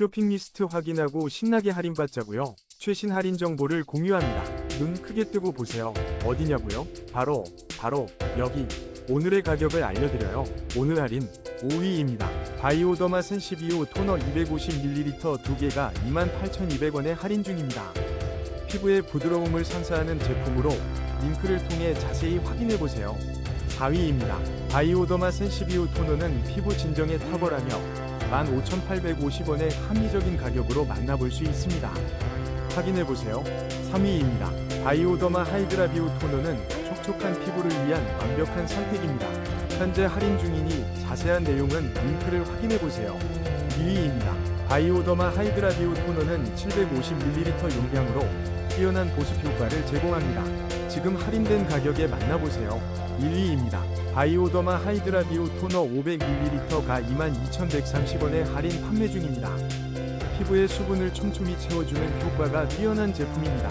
쇼핑 리스트 확인하고 신나게 할인받자고요. 최신 할인 정보를 공유합니다. 눈 크게 뜨고 보세요. 어디냐고요? 바로 바로 여기. 오늘의 가격을 알려드려요. 오늘 할인 5위입니다. 바이오더마 센시비오 토너 250ml 2개가 28,200원에 할인 중입니다. 피부의 부드러움을 선사하는 제품으로 링크를 통해 자세히 확인해보세요. 4위입니다. 바이오더마 센시비오 토너는 피부 진정에 탁월하며 15,850원의 합리적인 가격으로 만나볼 수 있습니다. 확인해보세요. 3위입니다. 바이오더마 하이드라비오 토너는 촉촉한 피부를 위한 완벽한 선택입니다. 현재 할인 중이니 자세한 내용은 링크를 확인해보세요. 2위입니다. 바이오더마 하이드라비오 토너는 750ml 용량으로 뛰어난 보습 효과를 제공합니다. 지금 할인된 가격에 만나보세요. 1위입니다. 바이오더마 하이드라비오 토너 500ml가 22,130원에 할인 판매 중입니다. 피부의 수분을 촘촘히 채워주는 효과가 뛰어난 제품입니다.